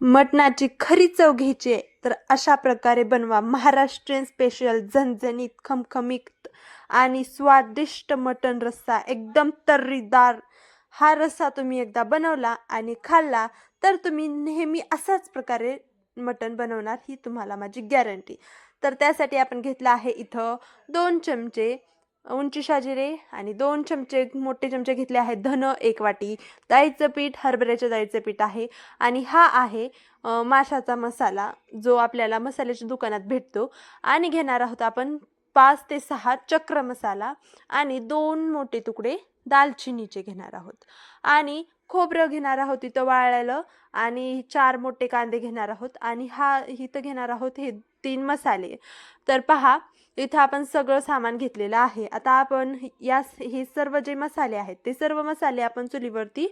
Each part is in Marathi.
मटणाची खरी चव घ्यायची आहे तर अशा प्रकारे बनवा. महाराष्ट्रीयन स्पेशल झणझणीत खमखमीत आणि स्वादिष्ट मटण रस्सा. एकदम तर्रीदार. हा रस्सा तुम्ही एकदा बनवला आणि खाल्ला तर तुम्ही नेहमी असाच प्रकारे मटण बनवणार ही तुम्हाला माझी गॅरंटी तर त्यासाठी आपण घेतलं आहे इथं दोन चमचे उंची शाजिरे आणि दोन चमचे मोठे चमचे घेतले आहेत. धन एक वाटी. डाळीचं पीठ हरभऱ्याच्या डाळीचं पीठ आहे. आणि हा आहे माशाचा मसाला जो आपल्याला मसाल्याच्या दुकानात भेटतो. आणि घेणार आहोत आपण पाच ते सहा चक्र मसाला. आणि दोन मोठे तुकडे दालचिनीचे घेणार आहोत. आणि खोबरं घेणार आहोत इथं वाळलेलं. आणि चार मोठे कांदे घेणार आहोत. आणि हा इथं घेणार आहोत हे तीन मसाले. तर पहा इथं आपण सगळं सामान घेतलेलं आहे. आता आपण या हे सर्व जे मसाले आहेत ते सर्व मसाले आपण चुलीवरती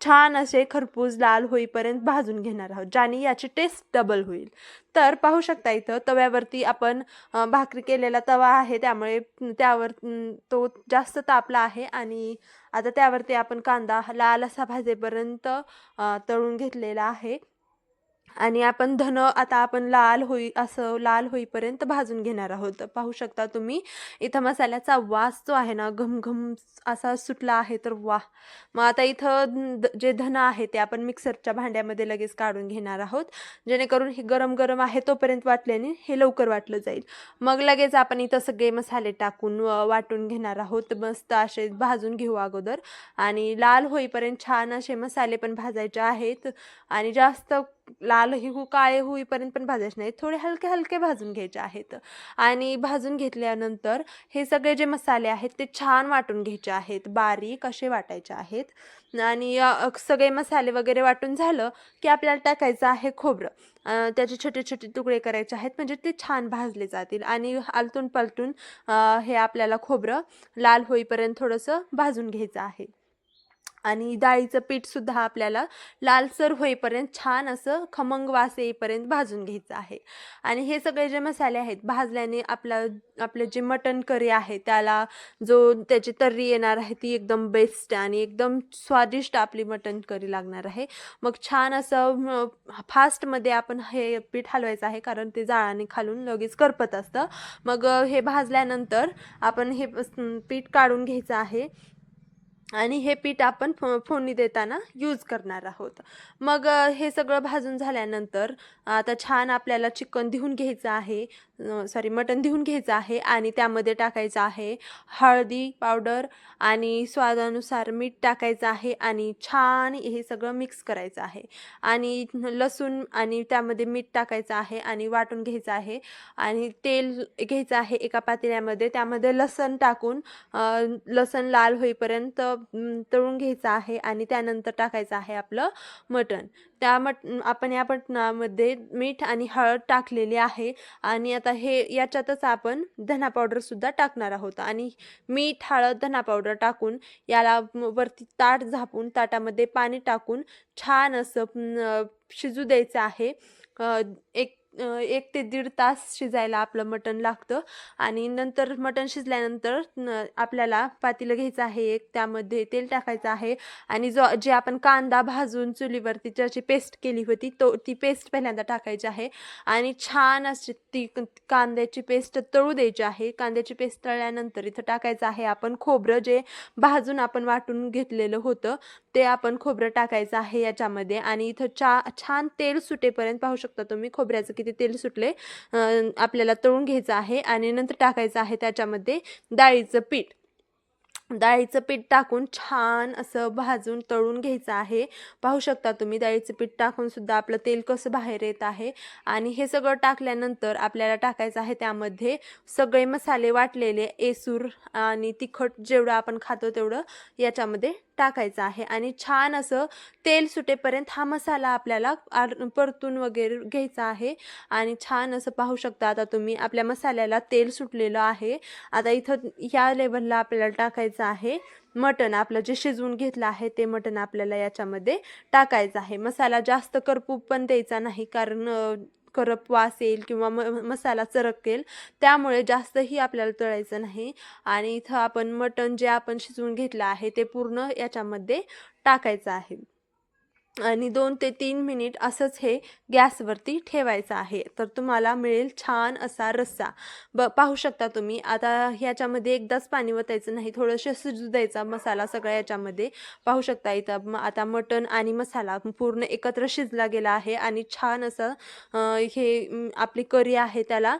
छान असे खरपूस लाल होईपर्यंत भाजून घेणार आहोत ज्याने याची टेस्ट डबल होईल. तर पाहू शकता इथं तव्यावरती आपण भाकरी केलेला तवा आहे त्यामुळे त्यावर तो जास्त तापला आहे आणि आता त्यावरती आपण कांदा लाल असा भाजेपर्यंत तळून घेतलेला आहे. आणि आपण धन आता आपण लाल होई असं लाल होईपर्यंत भाजून घेणार आहोत. पाहू शकता तुम्ही इथं मसाल्याचा वास जो आहे ना घमघम असा सुटला आहे तर वा मग आता इथं द- जे धन आहे ते आपण मिक्सरच्या भांड्यामध्ये लगेच काढून घेणार आहोत. जेणेकरून हे गरम गरम आहे तोपर्यंत वाटल्याने हे लवकर वाटलं जाईल. मग लगेच आपण इथं सगळे मसाले टाकून वाटून घेणार आहोत. मस्त असे भाजून घेऊ अगोदर. आणि लाल होईपर्यंत छान असे मसाले पण भाजायचे आहेत. आणि जास्त लालही होऊ काळे होईपर्यंत पण भाजायचे नाही थोडे हलके हलके भाजून घ्यायचे आहेत. आणि भाजून घेतल्यानंतर हे सगळे जे मसाले आहेत ते छान वाटून घ्यायचे आहेत. बारीक असे वाटायचे आहेत. आणि सगळे मसाले वगैरे वाटून झालं की आपल्याला टाकायचं आहे खोबरं. त्याचे छोटे छोटे तुकडे करायचे आहेत. म्हणजे ते छान भाजले जातील. आणि आलतून पलटून हे आपल्याला खोबरं लाल होईपर्यंत थोडंसं भाजून घ्यायचं आहे. आणि डाळीचं पीठसुद्धा आपल्याला लालसर होईपर्यंत छान असं खमंग वास येईपर्यंत भाजून घ्यायचं आहे. आणि हे सगळे जे मसाले आहेत भाजल्याने आपला आपलं जे मटण करी आहे त्याला जो त्याची तर्री येणार आहे ती एकदम बेस्ट आणि एकदम स्वादिष्ट आपली मटण करी लागणार आहे. मग छान असं फास्टमध्ये आपण हे पीठ हलवायचं आहे कारण ते जाळाने खालून लगेच करपत असतं. मग हे भाजल्यानंतर आपण हे पीठ काढून घ्यायचं आहे. आणि हे पीठ आपण फो फोडणी देताना यूज करणार आहोत. मग हे सगळं भाजून झाल्यानंतर आता छान आपल्याला चिकन धुवून घ्यायचं आहे सॉरी मटण धुवून घ्यायचं आहे आणि त्यामध्ये टाकायचं आहे हळदी पावडर आणि स्वादानुसार मीठ टाकायचं आहे आणि छान हे सगळं मिक्स करायचं आहे. आणि लसूण आणि त्यामध्ये मीठ टाकायचं आहे आणि वाटून घ्यायचं आहे. आणि तेल घ्यायचं आहे एका पातेल्यामध्ये त्यामध्ये लसण टाकून लसण लाल होईपर्यंत तळून घ्यायचं आहे आणि त्यानंतर टाकायचं आहे आपलं मटण. त्या मट आपण या मटणामध्ये मीठ आणि हळद टाकलेली आहे आणि आता हे याच्यातच आपण धना पावडरसुद्धा टाकणार आहोत. आणि मीठ हळद धना पावडर टाकून याला वरती ताट झापून ताटामध्ये पाणी टाकून छान असं शिजू द्यायचं आहे. एक एक ते दीड तास शिजायला आपलं मटण लागतं. आणि नंतर मटण शिजल्यानंतर न- आपल्याला पातीलं घ्यायचं आहे एक त्यामध्ये तेल टाकायचं आहे. आणि जो जे आपण कांदा भाजून चुलीवरती ज्याची पेस्ट केली होती तो ती पेस्ट पहिल्यांदा टाकायची आहे. आणि छान अशी ती क- कांद्याची पेस्ट तळू द्यायची आहे. कांद्याची पेस्ट तळल्यानंतर इथं टाकायचं आहे आपण खोबरं जे भाजून आपण वाटून घेतलेलं होतं ते आपण खोबरं टाकायचं आहे याच्यामध्ये. आणि इथं चा छान तेल सुटेपर्यंत पाहू शकता तुम्ही खोबऱ्याचं किती तेल सुटले आपल्याला तळून घ्यायचं आहे आणि नंतर टाकायचं आहे त्याच्यामध्ये डाळीचं पीठ. डाळीचं पीठ टाकून छान असं भाजून तळून घ्यायचं आहे. पाहू शकता तुम्ही डाळीचं पीठ टाकून सुद्धा आपलं तेल कसं बाहेर येत आहे. आणि हे सगळं टाकल्यानंतर आपल्याला टाकायचं आहे त्यामध्ये सगळे मसाले वाटलेले एसूर आणि तिखट जेवढं आपण खातो तेवढं याच्यामध्ये टाकायचं आहे आणि छान असं तेल सुटेपर्यंत हा मसाला आपल्याला परतून वगैरे घ्यायचा आहे. आणि छान असं पाहू शकता आता तुम्ही आपल्या मसाल्याला तेल सुटलेलं आहे. आता इथं ह्या लेवलला आपल्याला टाकायचं आहे. मटण आपलं जे शिजवून घेतलं आहे ते मटण आपल्याला याच्यामध्ये टाकायचं आहे. मसाला जास्त करपूप पण द्यायचा नाही कारण करप वास येईल किंवा म मसाला चरकेल त्यामुळे जास्तही आपल्याला तळायचं नाही. आणि इथं आपण मटण जे आपण शिजवून घेतलं आहे ते पूर्ण याच्यामध्ये टाकायचं आहे. आणि दोन ते तीन मिनिट असंच हे गॅसवरती ठेवायचं आहे. तर तुम्हाला मिळेल छान असा रस्सा. ब पाहू शकता तुम्ही आता ह्याच्यामध्ये एकदाच पाणी वतायचं नाही थोडंसं शिजू द्यायचा मसाला सगळा याच्यामध्ये. पाहू शकता इथं म आता मटण आणि मसाला पूर्ण एकत्र शिजला गेला आहे आणि छान असं हे आपली करी आहे त्याला.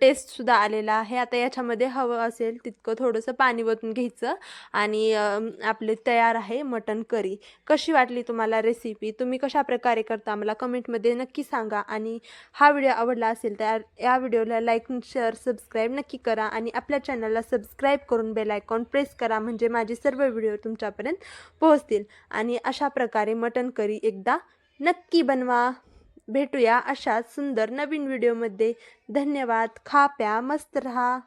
टेस्टसुद्धा आलेला आहे. आता याच्यामध्ये हवं असेल तितकं थोडंसं पाणी वतून घ्यायचं आणि आपले तयार आहे मटण करी. कशी वाटली तुम्हाला रेसिपी तुम्ही कशा प्रकारे करता? मला कमेंटमध्ये नक्की सांगा आणि हा व्हिडिओ आवडला असेल तर या व्हिडिओला लाईक शेअर सबस्क्राईब नक्की करा आणि आपल्या चॅनलला सबस्क्राईब करून बेल आयकॉन प्रेस करा म्हणजे माझे सर्व व्हिडिओ तुमच्यापर्यंत पोहोचतील. आणि अशा प्रकारे मटण करी एकदा नक्की बनवा. भेटूया अशाच सुंदर नवीन व्हिडिओमध्ये धन्यवाद. खा प्या मस्त रहा.